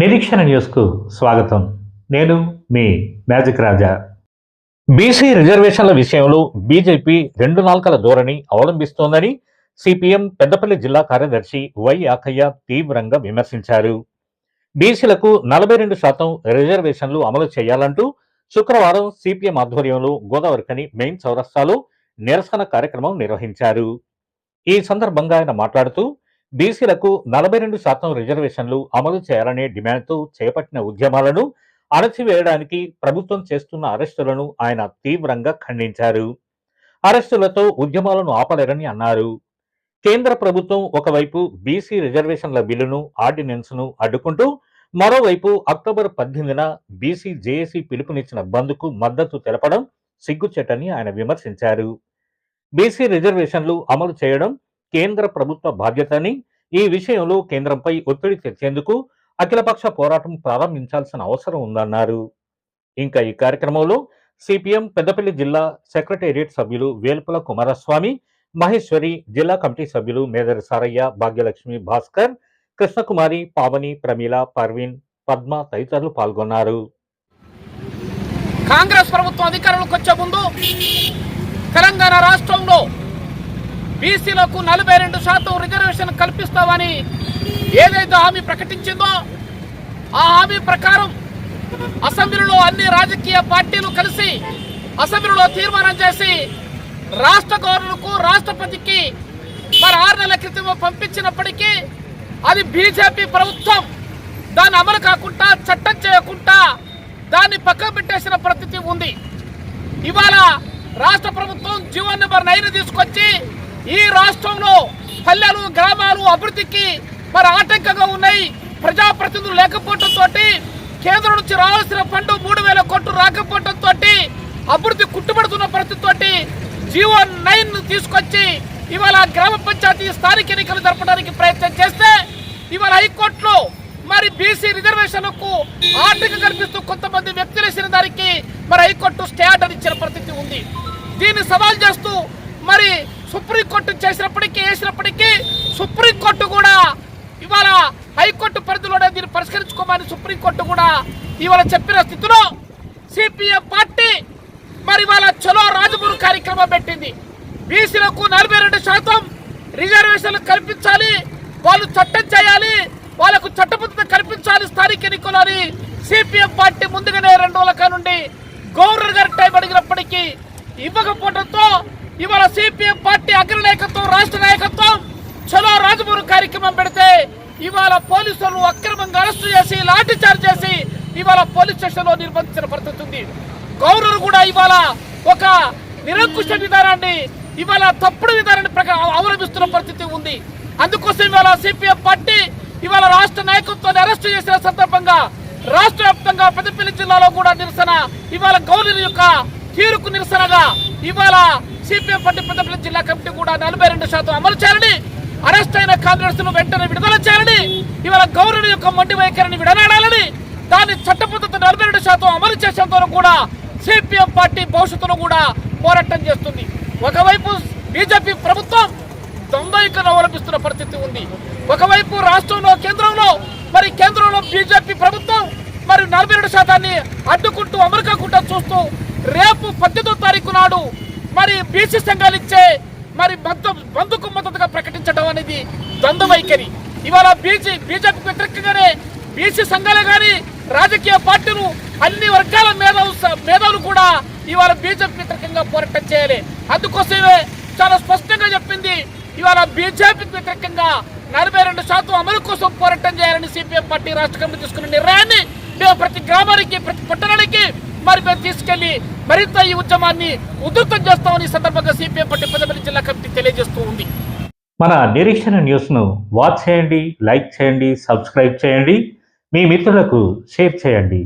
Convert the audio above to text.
నిరీక్షణ న్యూస్కు స్వాగతం. నేను మీ మ్యాజిక్ రాజా. బీసీ రిజర్వేషన్ల విషయంలో బీజేపీ రెండు నాల్కల ధోరణి అవలంబిస్తోందని సిపిఎం పెద్దపల్లి జిల్లా కార్యదర్శి వై ఆకయ్య తీవ్రంగా విమర్శించారు. బీసీలకు నలభై రెండు శాతం రిజర్వేషన్లు అమలు చేయాలంటూ శుక్రవారం సిపిఎం ఆధ్వర్యంలో గోదావరికని మెయిన్ చౌరస్తాలో నిరసన కార్యక్రమం నిర్వహించారు. ఈ సందర్భంగా ఆయన మాట్లాడుతూ బీసీలకు నలభై రెండు శాతం రిజర్వేషన్లు అమలు చేయాలనే డిమాండ్తో చేపట్టిన ఉద్యమాలను అణచివేయడానికి ప్రభుత్వం చేస్తున్న అరెస్టులను ఆయన తీవ్రంగా ఖండించారు. అరెస్టులతో ఉద్యమాలను ఆపలేరని అన్నారు. కేంద్ర ప్రభుత్వం ఒకవైపు బీసీ రిజర్వేషన్ల బిల్లును ఆర్డినెన్స్ను అడ్డుకుంటూ మరోవైపు అక్టోబర్ పద్దెనిమిదిన బీసీ జేఏసీ పిలుపునిచ్చిన బంద్కు మద్దతు తెలపడం సిగ్గుచెట్టని ఆయన విమర్శించారు. బీసీ రిజర్వేషన్లు అమలు చేయడం కేంద్ర ప్రభుత్వ బాధ్యతని ఈ విషయంలో కేంద్రంపై ఒత్తిడి తెచ్చేందుకు అఖిలపక్ష పోరాటం ప్రారంభించాల్సిన అవసరం ఉందన్నారు. ఇంకా ఈ కార్యక్రమంలో సిపిఎం పెద్దపల్లి జిల్లా సెక్రటేరియట్ సభ్యులు వేల్పుల కుమారస్వామి మహేశ్వరి జిల్లా కమిటీ సభ్యులు మేదరి సారయ్య భాగ్యలక్ష్మి భాస్కర్ కృష్ణకుమారి పావని ప్రమీల పర్వీన్ పద్మ తదితరులు పాల్గొన్నారు. కాంగ్రెస్ ప్రభుత్వం అధికారంలోకి వచ్చే ముందు తెలంగాణ రాష్ట్రంలో బీసీలకు నలభై రెండు శాతం రిజర్వేషన్ కల్పిస్తామని ఏదైతే హామీ ప్రకటించిందో ఆ హామీ ప్రకారం అసెంబ్లీలో అన్ని రాజకీయ పార్టీలు కలిసి అసెంబ్లీలో తీర్మానం చేసి రాష్ట్ర గవర్నర్కు రాష్ట్రపతికి మరి ఆరు నెలల క్రితం పంపించినప్పటికీ అది బీజేపీ ప్రభుత్వం దాన్ని అమలు కాకుండా చట్టం చేయకుండా దాన్ని పక్కన పెట్టేసిన పరిస్థితి ఉంది. ఇవాళ రాష్ట్ర ప్రభుత్వం జీవో నెంబర్ నైన్ తీసుకొచ్చి ఈ రాష్ట్రంలో పల్లెలు గ్రామాలు అభివృద్ధికి మరి ఆటంకంగా ఉన్నాయి. ప్రజాప్రతినిధులు లేకపోవడంతో కేంద్రం నుంచి రావాల్సిన ఫండ్ మూడు వేల కోట్లు రాకపోవడంతో అభివృద్ధి కుట్టుబడుతున్న పరిస్థితితోటి జీవో నైన్ తీసుకొచ్చి ఇవాళ గ్రామ పంచాయతీ స్థానిక ఎన్నికలు జరపడానికి ప్రయత్నం చేస్తే ఇవాళ హైకోర్టులో మరి బీసీ రిజర్వేషన్కు ఆర్థిక కల్పిస్తూ కొంతమంది వ్యక్తులు వేసిన దానికి మరి హైకోర్టు స్టే ఆర్డర్ ఇచ్చిన పరిస్థితి ఉంది. దీన్ని సవాల్ చేస్తూ మరి సుప్రీంకోర్టు చేసినప్పటికీ వేసినప్పటికీ సుప్రీంకోర్టు కూడా ఇవాళ హైకోర్టు పరిధిలోనే దీన్ని పరిష్కరించుకోమని సుప్రీంకోర్టు కూడా ఇవాళ చెప్పిన స్థితిలో సిపిఎం పార్టీ మరి ఇవాళ చలో రాజమూరు కార్యక్రమం పెట్టింది. బీసీలకు నలభై రెండు శాతం రిజర్వేషన్లు కల్పించాలి వాళ్ళు చట్టం చేయాలి వాళ్ళకు చట్టబద్ధత కల్పించాలి స్థానిక ఎన్నికలు అని సిపిఎం పార్టీ ముందుగానే రెండు రోజుల నుండి గవర్నర్ గారు టైం అడిగినప్పటికీ ఇవ్వకపోవడంతో ఇవాళ సిపిఎం పార్టీ అగ్రనాయకత్వం రాష్ట్ర నాయకత్వం చలో రాజమూరు కార్యక్రమం పెడితే ఇవాళ పోలీసులను అక్రమంగా అరెస్టు చేసి లాఠీ చార్జ్ చేసి ఇవాళ పోలీస్ స్టేషన్లో నిర్బంధించిన పరిస్థితి ఉంది. గవర్నర్ కూడా ఇవాళ ఒక నిరంకుశ విధానాన్ని ఇవాళ తప్పుడు విధానాన్ని ప్రకారం అవలంబిస్తున్న పరిస్థితి ఉంది. అందుకోసం ఇవాళ సిపిఎం పార్టీ ఇవాళ రాష్ట్ర నాయకత్వాన్ని అరెస్టు చేసిన సందర్భంగా రాష్ట్ర వ్యాప్తంగా పెద్దపల్లి జిల్లాలో కూడా నిరసన ఇవాళ గవర్నర్ యొక్క తీరుకు నిరసనగా ఇవాళ సిపిఎం పార్టీ పెద్దపల్లి జిల్లా కమిటీ కూడా నలభై రెండు శాతం అమలు చేయాలని అరెస్ట్ అయిన కాంగ్రెస్ను వెంటనే విడుదల చేయాలని ఇవాళ గౌరవ యొక్క మొండి వైఖరిని విడనాడాలని దాని చట్టబద్ధత నలభై రెండు శాతం అమలు చేసేంత కూడా సిపిఎం పార్టీ భవిష్యత్తులో కూడా పోరాటం చేస్తుంది. ఒకవైపు బీజేపీ ప్రభుత్వం దొంగైకను అవలంబిస్తున్న పరిస్థితి ఉంది. ఒకవైపు రాష్ట్రంలో కేంద్రంలో మరి కేంద్రంలో బీజేపీ ప్రభుత్వం మరి నలభై రెండు శాతాన్ని అడ్డుకుంటూ అమెరికా చూస్తూ రేపు పద్దెనిమిదో తారీఖు నాడు మరి బీసీ సంఘాలు ఇచ్చే మరి బంధు బంధుకు మద్దతుగా ప్రకటించడం అనేది ద్వంద్వ వైఖరి ఇవాళ బీజీ బీజేపీ వ్యతిరేకంగానే బీసీ సంఘాలే కానీ రాజకీయ పార్టీలు అన్ని వర్గాల మేధావు మేధావులు కూడా ఇవాళ బీజేపీ వ్యతిరేకంగా పోరాటం చేయాలి. అందుకోసమే చాలా స్పష్టంగా చెప్పింది ఇవాళ బీజేపీకి వ్యతిరేకంగా నలభై రెండు శాతం అమలు కోసం పోరాటం చేయాలని సిపిఎం పార్టీ రాష్ట్ర కమిటీ తీసుకున్న నిర్ణయాన్ని మేము ప్రతి గ్రామానికి ప్రతి పట్టణానికి మరి మేము తీసుకెళ్ళి మరింత ఈ ఉద్యమాన్ని ఉధృతం చేస్తామని సందర్భంగా సిపిఎం పార్టీ పెద్దపల్లి జిల్లా కమిటీ తెలియజేస్తూ ఉంది. మన నిరీక్షణ న్యూస్ను వాచ్ చేయండి లైక్ చేయండి సబ్స్క్రైబ్ చేయండి. మీ మిత్రులకు షేర్ చేయండి.